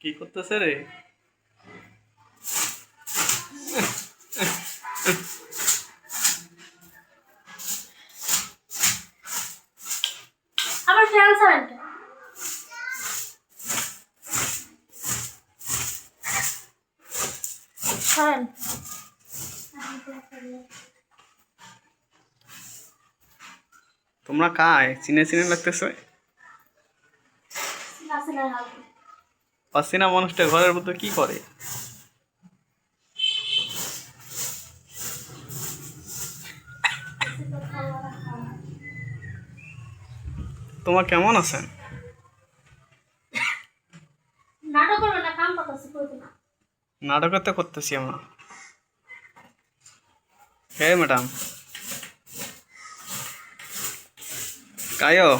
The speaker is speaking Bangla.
কি করতেছে রে? আমার ফ্যান সারেন্ট সরেন তোমরা কায়? চিনে চিনে লাগতেছে। আছে না হালকা অসিনা মানুষটা ঘরের মধ্যে কি করে? তোমার কেমন আছেন? নাটক তো করতেছি আমরা। হ্যাঁ ম্যাডাম। কায়ো।